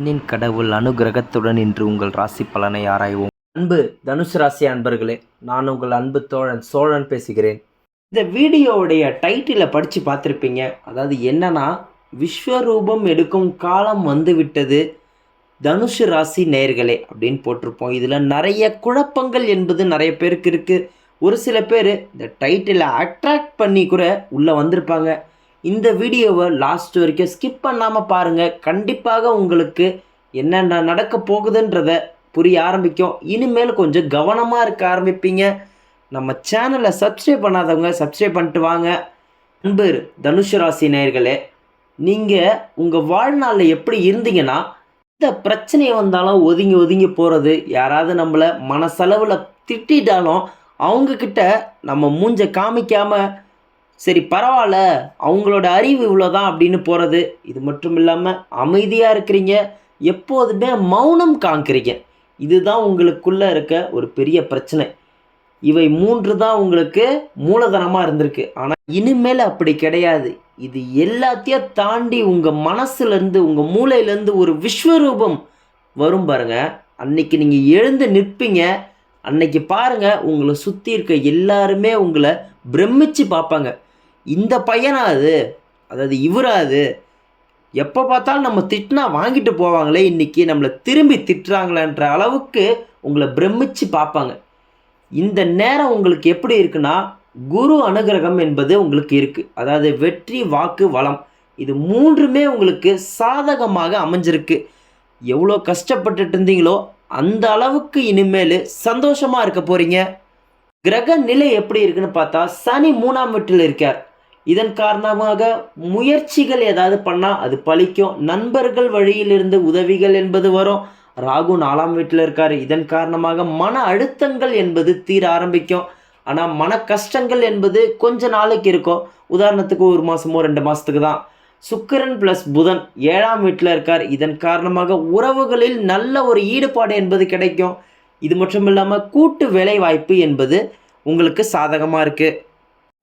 பெண்ணின் கடவுள் அனுகிரகத்துடன் இன்று உங்கள் ராசி பலனை ஆராய்வோம். அன்பு தனுசு ராசி அன்பர்களே நான் உங்கள் அன்பு தோழன் சோழன் பேசுகிறேன். இந்த வீடியோவுடைய டைட்டிலை படித்து பார்த்துருப்பீங்க. அதாவது என்னன்னா விஸ்வரூபம் எடுக்கும் காலம் வந்து விட்டது தனுசு ராசி நேர்களே அப்படின்னு போட்டிருப்போம். இதில் நிறைய குழப்பங்கள் என்பது நிறைய பேருக்கு இருக்குது ஒரு சில பேர் இந்த டைட்டிலை அட்ராக்ட் பண்ணி கூட உள்ளே வந்திருப்பாங்க. இந்த வீடியோவை லாஸ்ட் வரைக்கும் ஸ்கிப் பண்ணாமல் பாருங்கள் கண்டிப்பாக உங்களுக்கு என்னென்ன நடக்க போகுதுன்றத புரிய ஆரம்பிக்கும். இனிமேல் கொஞ்சம் கவனமாக இருக்க ஆரம்பிப்பீங்க. நம்ம சேனலை சப்ஸ்கிரைப் பண்ணாதவங்க சப்ஸ்கிரைப் பண்ணிட்டு வாங்க. அன்பு தனுஷ் ராசி நேயர்களே நீங்கள் உங்கள் வாழ்நாளில் எப்படி இருந்தீங்கன்னா எந்த பிரச்சனை வந்தாலும் ஒதுங்கி ஒதுங்கி போகிறது யாராவது நம்மளை மனசளவில் திட்டாலும் அவங்கக்கிட்ட நம்ம மூஞ்ச காமிக்காமல் சரி பரவாயில்ல. அவங்களோட அறிவு இவ்வளோதான் அப்படின்னு போகிறது இது மட்டும் இல்லாமல் அமைதியாக இருக்கிறீங்க. எப்போதுமே மௌனம் காங்கிறீங்க இதுதான் உங்களுக்குள்ளே இருக்க ஒரு பெரிய பிரச்சனை. இவை மூன்று தான் உங்களுக்கு மூலதனமாக இருந்திருக்கு. ஆனால் இனிமேல் அப்படி கிடையாது. இது எல்லாத்தையும் தாண்டி உங்கள் மனசுலேருந்து உங்கள் மூளையிலேருந்து ஒரு விஸ்வரூபம் வரும் பாருங்க. அன்னைக்கு நீங்கள் எழுந்து நிற்பீங்க. அன்னைக்கு பாருங்க உங்களை சுற்றி இருக்க எல்லாருமே உங்களை பிரமிச்சு பார்ப்பாங்க. இந்த பையனா அது? அதாவது இவரா அது? எப்போ பார்த்தாலும் நம்ம திட்டினா வாங்கிட்டு போவாங்களே இன்னைக்கு நம்மளை திரும்பி திட்டுறாங்களேன்ற அளவுக்கு உங்களை பிரமிச்சு பார்ப்பாங்க. இந்த நேரம் உங்களுக்கு எப்படி இருக்குன்னா குரு அனுகிரகம் என்பது உங்களுக்கு இருக்குது அதாவது வெற்றி வாக்கு வளம். இது மூன்றுமே உங்களுக்கு சாதகமாக அமைஞ்சிருக்கு. எவ்வளோ கஷ்டப்பட்டுட்டு இருந்தீங்களோ அந்த அளவுக்கு இனிமேல் சந்தோஷமாக இருக்க போகிறீங்க கிரக நிலை எப்படி இருக்குன்னு பார்த்தா சனி மூணாம் வீட்டில் இருக்கார். இதன் காரணமாக முயற்சிகள் ஏதாவது பண்ணால் அது பழிக்கும். நண்பர்கள் வழியிலிருந்து உதவிகள் என்பது வரும். ராகு நாலாம் வீட்டில் இருக்கார். இதன் காரணமாக மன அழுத்தங்கள் என்பது தீர ஆரம்பிக்கும். ஆனால் மன கஷ்டங்கள் என்பது கொஞ்ச நாளைக்கு இருக்கும். உதாரணத்துக்கு ஒரு மாதமோ ரெண்டு மாதத்துக்கு தான். சுக்கிரன் ப்ளஸ் புதன் ஏழாம் வீட்டில் இருக்கார். இதன் காரணமாக உறவுகளில் நல்ல ஒரு ஈடுபாடு என்பது கிடைக்கும். இது மட்டும் இல்லாமல் கூட்டு வேலை வாய்ப்பு என்பது உங்களுக்கு சாதகமாக இருக்குது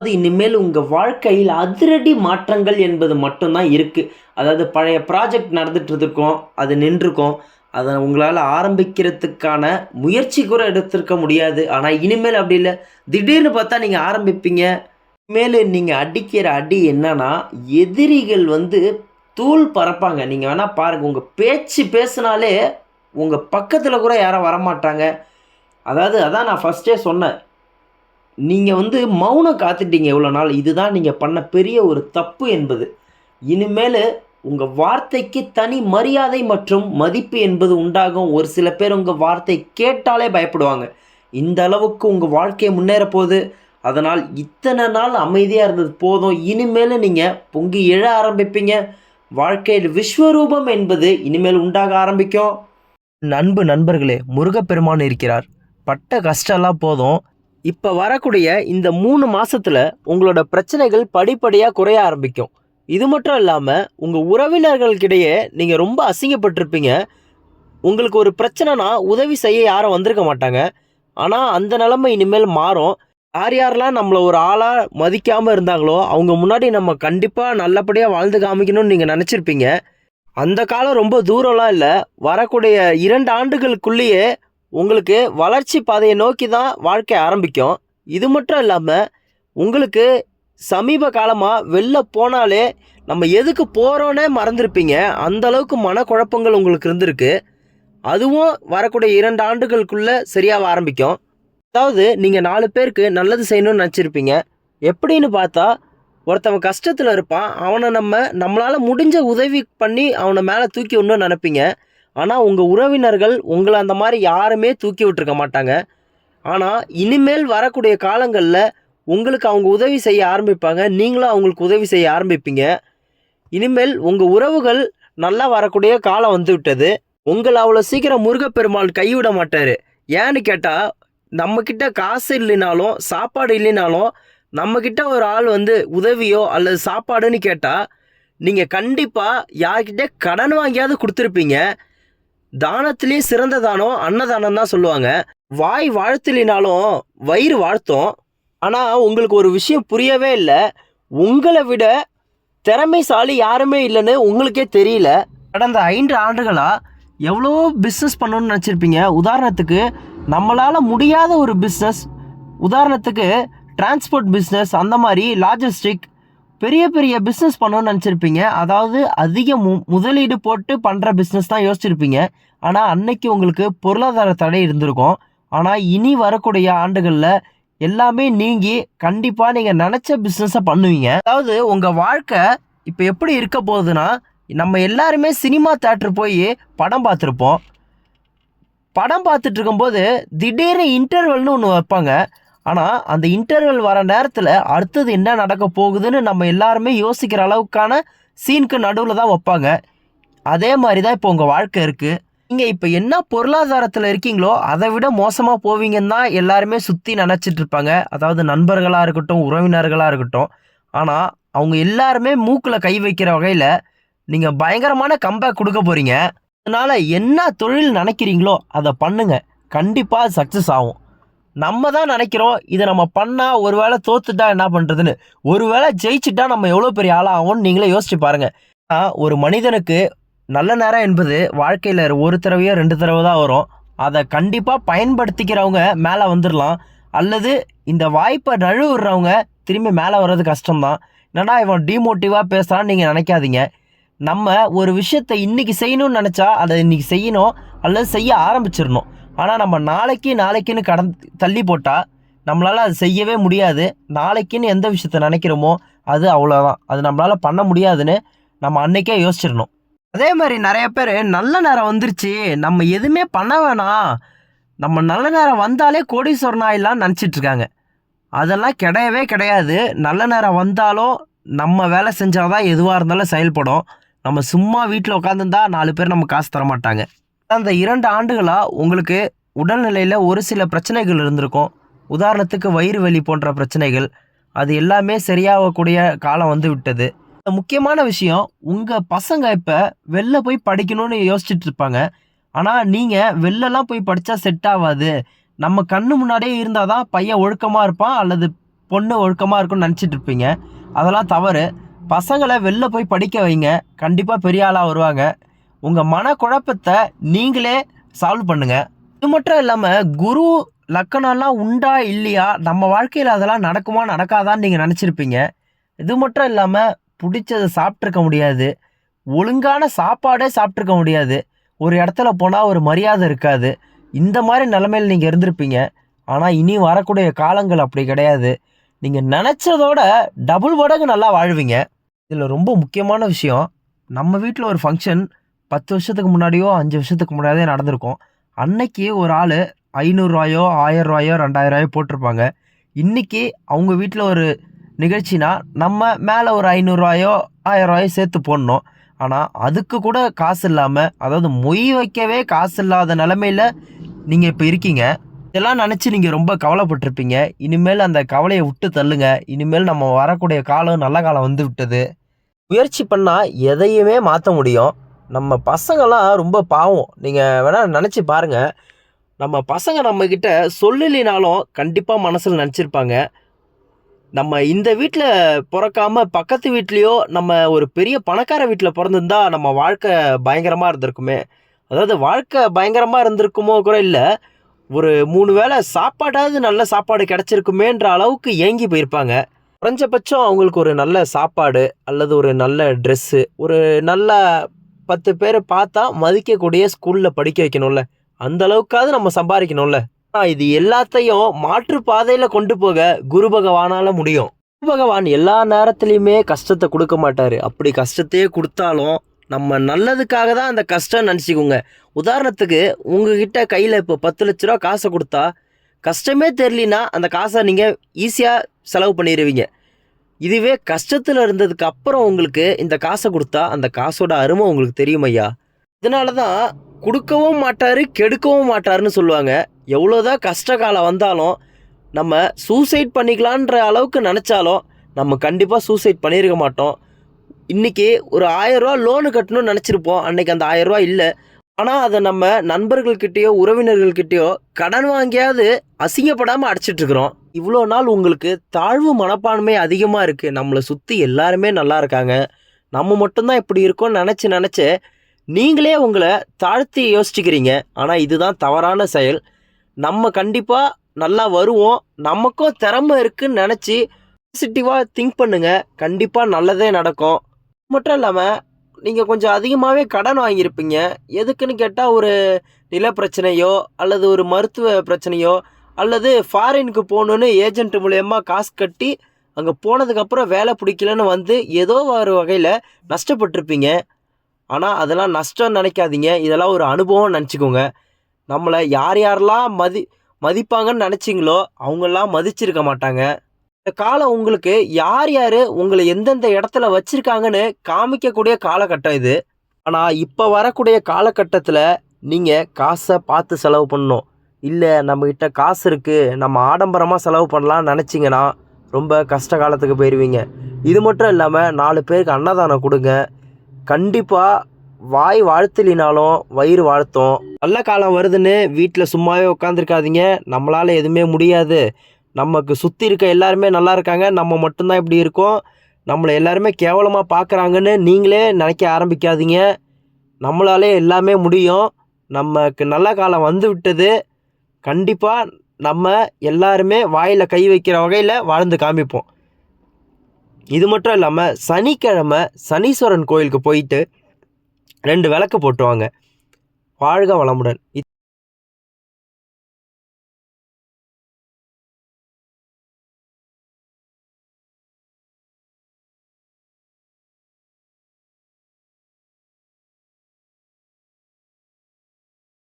அது இனிமேல் உங்கள் வாழ்க்கையில் அதிரடி மாற்றங்கள் என்பது மட்டும்தான் இருக்குது அதாவது பழைய ப்ராஜெக்ட் நடந்துட்டு இருக்கும் அது நின்றுக்கும். அதை உங்களால் ஆரம்பிக்கிறதுக்கான முயற்சி கூட எடுத்திருக்க முடியாது. ஆனால் இனிமேல் அப்படி இல்லை. திடீர்னு பார்த்தா நீங்கள் ஆரம்பிப்பீங்க. இனிமேல் நீங்கள் அடிக்கிற அடி என்னன்னா எதிரிகள் வந்து தூள் பறப்பாங்க. நீங்கள் வேணால் பாருங்கள் உங்கள் பேச்சு பேசினாலே உங்கள் பக்கத்தில் கூட யாரும் வரமாட்டாங்க. அதாவது அதான் நான் ஃபஸ்ட்டே சொன்னேன். நீங்கள் வந்து மௌனம் காத்துட்டீங்க இவ்வளோ நாள். இதுதான் நீங்கள் பண்ண பெரிய ஒரு தப்பு என்பது. இனிமேல் உங்கள் வார்த்தைக்கு தனி மரியாதை மற்றும் மதிப்பு என்பது உண்டாகும். ஒரு சில பேர் உங்கள் வார்த்தை கேட்டாலே பயப்படுவாங்க. இந்த அளவுக்கு உங்கள் வாழ்க்கை முன்னேற போகுது. அதனால் இத்தனை நாள் அமைதியாக இருந்தது போதும். இனிமேல் நீங்கள் பொங்கி எழ ஆரம்பிப்பீங்க. வாழ்க்கையில் விஸ்வரூபம் என்பது இனிமேல் உண்டாக ஆரம்பிக்கும். நண்பு நண்பர்களே முருகப்பெருமான் இருக்கிறார். பட்ட கஷ்டம்லாம் போதும். இப்போ வரக்கூடிய இந்த மூணு மாதத்தில் உங்களோட பிரச்சனைகள் படிப்படியாக குறைய ஆரம்பிக்கும். இது மட்டும் இல்லாமல் உங்கள் உறவினர்களுக்கிடையே நீங்கள் ரொம்ப அசிங்கப்பட்டிருப்பீங்க. உங்களுக்கு ஒரு பிரச்சனைனா உதவி செய்ய யாரும் வந்திருக்க மாட்டாங்க. ஆனால் அந்த நிலமை இனிமேல் மாறும். யார் யாரெல்லாம் நம்மளை ஒரு ஆளாக மதிக்காமல் இருந்தாங்களோ அவங்க முன்னாடி நம்ம கண்டிப்பாக நல்லபடியாக வாழ்ந்து காமிக்கணும்னு நீங்கள் நினச்சிருப்பீங்க. அந்த காலம் ரொம்ப தூரம்லாம் இல்லை. வரக்கூடிய இரண்டு ஆண்டுகளுக்குள்ளேயே உங்களுக்கு வளர்ச்சி பாதையை நோக்கி தான் வாழ்க்கை ஆரம்பிக்கும். இது மட்டும் இல்லாமல் உங்களுக்கு சமீப காலமாக வெளில போனாலே நம்ம எதுக்கு போகிறோன்னே மறந்துருப்பீங்க. அந்த அளவுக்கு மனக்குழப்பங்கள் உங்களுக்கு இருந்திருக்கு. அதுவும் வரக்கூடிய இரண்டு ஆண்டுகளுக்குள்ளே சரியாக ஆரம்பிக்கும். அதாவது நீங்கள் நாலு பேருக்கு நல்லது செய்யணும்னு நினச்சிருப்பீங்க. எப்படின்னு பார்த்தா ஒருத்தவன் கஷ்டத்தில் இருப்பான். அவனை நம்ம நம்மளால் முடிஞ்ச உதவி பண்ணி அவனை மேலே தூக்கி விடணும்னு நினைப்பீங்க. ஆனால் உங்கள் உறவினர்கள் உங்களை அந்த மாதிரி யாருமே தூக்கி விட்டுருக்க மாட்டாங்க. ஆனால் இனிமேல் வரக்கூடிய காலங்களில் உங்களுக்கு அவங்க உதவி செய்ய ஆரம்பிப்பாங்க. நீங்களும் அவங்களுக்கு உதவி செய்ய ஆரம்பிப்பீங்க. இனிமேல் உங்கள் உறவுகள் நல்லா வரக்கூடிய காலம் வந்து விட்டது. உங்களை அவ்வளோ சீக்கிரம் முருகப்பெருமாள் கைவிட மாட்டார். ஏன்னு கேட்டால் நம்மக்கிட்ட காசு இல்லைனாலும் சாப்பாடு இல்லைனாலும் நம்மக்கிட்ட ஒரு ஆள் வந்து உதவியோ அல்லது சாப்பாடுன்னு கேட்டால் நீங்கள் கண்டிப்பாக யார்கிட்ட கடன் வாங்கியாவது கொடுத்துருப்பீங்க. தானத்திலே சிறந்த தானம் அன்னதானம் தான் சொல்லுவாங்க. வாய் வாழ்த்தலினாலும் வயிறு வாழ்த்தும். ஆனால் உங்களுக்கு ஒரு விஷயம் புரியவே இல்லை. உங்களை விட திறமைசாலி யாருமே இல்லைன்னு உங்களுக்கே தெரியல. கடந்த ஐந்து ஆண்டுகளாக எவ்வளோ பிஸ்னஸ் பண்ணணும்னு நினச்சிருப்பீங்க. உதாரணத்துக்கு நம்மளால் முடியாத ஒரு பிஸ்னஸ் உதாரணத்துக்கு டிரான்ஸ்போர்ட் பிஸ்னஸ் அந்த மாதிரி லாஜிஸ்டிக் பெரிய பெரிய பிஸ்னஸ் பண்ணணும்னு நினச்சிருப்பீங்க. அதாவது அதிக மு முதலீடு போட்டு பண்ணுற பிஸ்னஸ் தான் யோசிச்சிருப்பீங்க. ஆனால் அன்னைக்கு உங்களுக்கு பொருளாதார தடை இருந்திருக்கும். ஆனால் இனி வரக்கூடிய ஆண்டுகளில் எல்லாமே நீங்கி கண்டிப்பாக நீங்கள் நினச்ச பிஸ்னஸை பண்ணுவீங்க. அதாவது உங்கள் வாழ்க்கை இப்போ எப்படி இருக்க போகுதுன்னா நம்ம எல்லாருமே சினிமா தேட்டர் போய் படம் பார்த்துருப்போம். படம் பார்த்துட்டு இருக்கும்போது திடீர்னு இன்டர்வல்னு ஒன்று வைப்பாங்க. ஆனால் அந்த இன்டர்வல் வர நேரத்தில் அடுத்தது என்ன நடக்க போகுதுன்னு நம்ம எல்லாருமே யோசிக்கிற அளவுக்கான சீனுக்கு நடுவில் தான் வைப்பாங்க. அதே மாதிரி தான் இப்போ உங்கள் வாழ்க்கை இருக்குது நீங்கள் இப்போ என்ன பொருளாதாரத்தில் இருக்கீங்களோ அதை விட மோசமாக போவீங்கன்னு தான் எல்லாருமே சுற்றி நினச்சிட்டு இருப்பாங்க. அதாவது நண்பர்களாக இருக்கட்டும் உறவினர்களாக இருக்கட்டும். ஆனால் அவங்க எல்லாருமே மூக்கில் கை வைக்கிற வகையில் நீங்கள் பயங்கரமான கம்பேக் கொடுக்க போகிறீங்க அதனால் என்ன தொழில் நினைக்கிறீங்களோ அதை பண்ணுங்க. கண்டிப்பாக சக்ஸஸ் ஆகும். நம்ம தான் நினைக்கிறோம் இதை நம்ம பண்ணால் ஒரு வேளை தோத்துட்டா என்ன பண்ணுறதுன்னு ஒரு வேளை ஜெயிச்சுட்டா நம்ம எவ்வளோ பெரிய ஆளாகும்னு நீங்களே யோசிச்சு பாருங்கள் ஒரு மனிதனுக்கு நல்ல நேரம் என்பது வாழ்க்கையில் ஒரு தடவையோ ரெண்டு தடவை தான் வரும். அதை கண்டிப்பாக பயன்படுத்திக்கிறவங்க மேலே வந்துடலாம் அல்லது இந்த வாய்ப்பை நழுவுறவங்க திரும்பி மேலே வர்றது கஷ்டம்தான். என்னடா இவன் டிமோட்டிவாக பேசுகிறான்னு நீங்கள் நினைக்காதீங்க. நம்ம ஒரு விஷயத்தை இன்னைக்கு செய்யணும்னு நினச்சா அதை இன்னைக்கு செய்யணும். அல்லது செய்ய ஆரம்பிச்சிடணும். ஆனால் நம்ம நாளைக்கு நாளைக்குன்னு கடன் தள்ளி போட்டால் நம்மளால் அது செய்யவே முடியாது. நாளைக்குன்னு எந்த விஷயத்த நினைக்கிறோமோ அது அவ்வளோதான் அது நம்மளால் பண்ண முடியாதுன்னு நம்ம அன்னைக்கே யோசிச்சிடணும். அதே மாதிரி நிறைய பேர் நல்ல நேரம் வந்துருச்சு. நம்ம எதுவுமே பண்ண வேணாம். நம்ம நல்ல நேரம் வந்தாலே கோடீஸ்வரன் ஆயிடலாம்னு நினச்சிட்ருக்காங்க அதெல்லாம் கிடையவே கிடையாது. நல்ல நேரம் வந்தாலும் நம்ம வேலை செஞ்சால் தான் எதுவாக இருந்தாலும் செயல்படும். நம்ம சும்மா வீட்டில் உட்காந்துருந்தா நாலு பேர் நம்ம காசு தர மாட்டாங்க. அந்த இரண்டு ஆண்டுகளாக உங்களுக்கு உடல்நிலையில் ஒரு சில பிரச்சனைகள் இருந்திருக்கும். உதாரணத்துக்கு வயிறு வலி போன்ற பிரச்சனைகள். அது எல்லாமே சரியாகக்கூடிய காலம் வந்து விட்டது. முக்கியமான விஷயம் உங்கள் பசங்க இப்போ வெளில போய் படிக்கணும்னு யோசிச்சுட்டு இருப்பாங்க ஆனால் நீங்கள் வெளிலலாம் போய் படித்தா செட் ஆகாது நம்ம கண்ணு முன்னாடியே இருந்தால் தான் பையன் ஒழுக்கமாக இருப்பான் அல்லது பொண்ணு ஒழுக்கமாக இருக்கும்னு நினச்சிட்டு இருப்பீங்க அதெல்லாம் தவறு. பசங்களை வெளில போய் படிக்க வைங்க. கண்டிப்பாக பெரிய ஆளாக வருவாங்க. உங்கள் மனக்குழப்பத்தை நீங்களே சால்வ் பண்ணுங்கள் இது மட்டும் இல்லாமல் குரு லக்கணம்லாம் உண்டா இல்லையா? நம்ம வாழ்க்கையில் அதெல்லாம் நடக்குமா நடக்காதான்னு நீங்கள் நினச்சிருப்பீங்க. இது மட்டும் இல்லாமல் பிடிச்சதை சாப்பிட்ருக்க முடியாது. ஒழுங்கான சாப்பாடே சாப்பிட்ருக்க முடியாது. ஒரு இடத்துல போனால் ஒரு மரியாதை இருக்காது. இந்த மாதிரி நிலமையில் நீங்கள் இருந்திருப்பீங்க. ஆனால் இனி வரக்கூடிய காலங்கள் அப்படி கிடையாது. நீங்கள் நினச்சதோட டபுள் மடங்கு நல்லா வாழ்வீங்க. இதில் ரொம்ப முக்கியமான விஷயம் நம்ம வீட்டில் ஒரு ஃபங்க்ஷன் பத்து வருஷத்துக்கு முன்னாடியோ அஞ்சு வருஷத்துக்கு முன்னாடியே நடந்திருக்கும். அன்னைக்கு ஒரு ஆள் ஐநூறுரூவாயோ ஆயிரம் ரூபாயோ ரெண்டாயிரம் ரூபாயோ போட்டிருப்பாங்க. இன்றைக்கி அவங்க வீட்டில் ஒரு நிகழ்ச்சினா நம்ம மேலே ஒரு ஐநூறுரூவாயோ ஆயிரம் ரூபாயோ சேர்த்து போடணும். ஆனால் அதுக்கு கூட காசு இல்லாமல் அதாவது மொய் வைக்கவே காசு இல்லாத நிலமையில நீங்கள் இப்போ இருக்கீங்க. இதெல்லாம் நினச்சி நீங்கள் ரொம்ப கவலைப்பட்டிருப்பீங்க. இனிமேல் அந்த கவலையை விட்டு தள்ளுங்க. இனிமேல் நம்ம வரக்கூடிய காலம் நல்ல காலம் வந்து விட்டது. முயற்சி பண்ணால் எதையுமே மாற்ற முடியும். நம்ம பசங்கள்லாம் ரொம்ப பாவம். நீங்கள் வேணால் நினச்சி பாருங்கள் நம்ம பசங்க நம்மக்கிட்ட சொல்லலினாலும் கண்டிப்பாக மனசில் நினச்சிருப்பாங்க. நம்ம இந்த வீட்டில் பிறக்காம பக்கத்து வீட்லேயோ நம்ம ஒரு பெரிய பணக்கார வீட்டில் பிறந்திருந்தா நம்ம வாழ்க்கை பயங்கரமாக இருந்திருக்குமே. அதாவது வாழ்க்கை பயங்கரமாக இருந்திருக்குமோ கூட இல்லை. ஒரு மூணு வேளை சாப்பாடாவது நல்ல சாப்பாடு கிடச்சிருக்குமேன்ற அளவுக்கு ஏங்கி போயிருப்பாங்க. குறைஞ்சபட்சம் அவங்களுக்கு ஒரு நல்ல சாப்பாடு அல்லது ஒரு நல்ல ட்ரெஸ்ஸு ஒரு நல்ல பத்து பேரை பார்த்தா மதிக்கக்கூடிய ஸ்கூலில் படிக்க வைக்கணும்ல. அந்த அளவுக்காவது நம்ம சம்பாதிக்கணும்ல. இது எல்லாத்தையும் மாற்று பாதையில் கொண்டு போக குரு பகவானால முடியும். குரு பகவான் எல்லா நேரத்துலையுமே கஷ்டத்தை கொடுக்க மாட்டார். அப்படி கஷ்டத்தையே கொடுத்தாலும் நம்ம நல்லதுக்காக தான் அந்த கஷ்டம் நினச்சிக்கோங்க. உதாரணத்துக்கு உங்ககிட்ட கையில் இப்போ பத்து லட்ச ரூபா காசை கொடுத்தா கஷ்டமே தெரியலனா அந்த காசை நீங்கள் ஈஸியாக செலவு பண்ணிடுவீங்க இதுவே கஷ்டத்தில் இருந்ததுக்கு அப்புறம் உங்களுக்கு இந்த காசை கொடுத்தா அந்த காசோட அருமை உங்களுக்கு தெரியும் ஐயா இதனால தான் கொடுக்கவும் மாட்டார் கெடுக்கவும் மாட்டாருன்னு சொல்லுவாங்க. எவ்வளோதான் கஷ்ட காலம் வந்தாலும் நம்ம சூசைட் பண்ணிக்கலான்ற அளவுக்கு நினச்சாலும் நம்ம கண்டிப்பாக சூசைட் பண்ணியிருக்க மாட்டோம். இன்றைக்கி ஒரு ஆயரூவா லோனு கட்டணும்னு நினச்சிருப்போம். அன்றைக்கி அந்த ஆயரூவா இல்லை. ஆனால் அதை நம்ம நண்பர்கள்கிட்டயோ உறவினர்கள்கிட்டயோ கடன் வாங்கியாவது அசிங்கப்படாமல் அடைச்சிட்ருக்குறோம் இவ்வளோ நாள் உங்களுக்கு தாழ்வு மனப்பான்மை அதிகமாக இருக்குது நம்மளை சுற்றி எல்லாருமே நல்லா இருக்காங்க. நம்ம மட்டும்தான் இப்படி இருக்கோம்னு நினச்சி நினச்சி நீங்களே உங்களை தாழ்த்தி யோசிச்சுக்கிறீங்க. ஆனால் இதுதான் தவறான செயல். நம்ம கண்டிப்பாக நல்லா வருவோம். நமக்கும் திறமை இருக்குன்னு நினச்சி பாசிட்டிவாக திங்க் பண்ணுங்கள் கண்டிப்பாக நல்லதே நடக்கும். மட்டும் இல்லாமல் நீங்கள் கொஞ்சம் அதிகமாகவே கடன் வாங்கியிருப்பீங்க. எதுக்குன்னு கேட்டால் ஒரு நில பிரச்சனையோ அல்லது ஒரு மருத்துவ பிரச்சனையோ அல்லது ஃபாரினுக்கு போகணுன்னு ஏஜென்ட் மூலயமா காசு கட்டி அங்கே போனதுக்கப்புறம் வேலை பிடிக்கலன்னு வந்து ஏதோ ஒரு வகையில் நஷ்டப்பட்டிருப்பீங்க. ஆனால் அதெல்லாம் நஷ்டம் நினைக்காதீங்க. இதெல்லாம் ஒரு அனுபவம் நினச்சிக்கோங்க. நம்மளை யார் யாரெல்லாம் மதி மதிப்பாங்கன்னு நினச்சிங்களோ அவங்கெல்லாம் மதிச்சிருக்க மாட்டாங்க. இந்த காலம் உங்களுக்கு யார் யார் உங்களை எந்தெந்த இடத்துல வச்சுருக்காங்கன்னு காமிக்கக்கூடிய காலகட்டம் இது. ஆனால் இப்போ வரக்கூடிய காலகட்டத்தில் நீங்கள் காசை பார்த்து செலவு பண்ணணும். இல்லை நம்மக்கிட்ட காசு இருக்குது நம்ம ஆடம்பரமாக செலவு பண்ணலாம்னு நினச்சிங்கன்னா ரொம்ப கஷ்ட காலத்துக்கு போயிடுவீங்க இது மட்டும் இல்லாமல் நாலு பேருக்கு அன்னதானம் கொடுங்க. கண்டிப்பாக வாய் வாழ்த்தலினாலும் வயிறு வாழ்த்தும். நல்ல காலம் வருதுன்னு வீட்டில் சும்மாவே உட்காந்துருக்காதீங்க நம்மளால் எதுவுமே முடியாது. நமக்கு சுற்றி இருக்க எல்லாருமே நல்லா இருக்காங்க. நம்ம மட்டும்தான் இப்படி இருக்கோம். நம்மளை எல்லாருமே கேவலமாக பார்க்குறாங்கன்னு நீங்களே நினைக்க ஆரம்பிக்காதீங்க. நம்மளாலே எல்லாமே முடியும். நமக்கு நல்ல காலம் வந்து விட்டது. கண்டிப்பாக நம்ம எல்லாருமே வாயில் கை வைக்கிற வகையில் வாழ்ந்து காமிப்போம். இது மட்டும் இல்லாமல் சனிக்கிழமை சனீஸ்வரன் கோயிலுக்கு போயிட்டு ரெண்டு விளக்கு போட்டுவாங்க. வாழ்க வளமுடன்.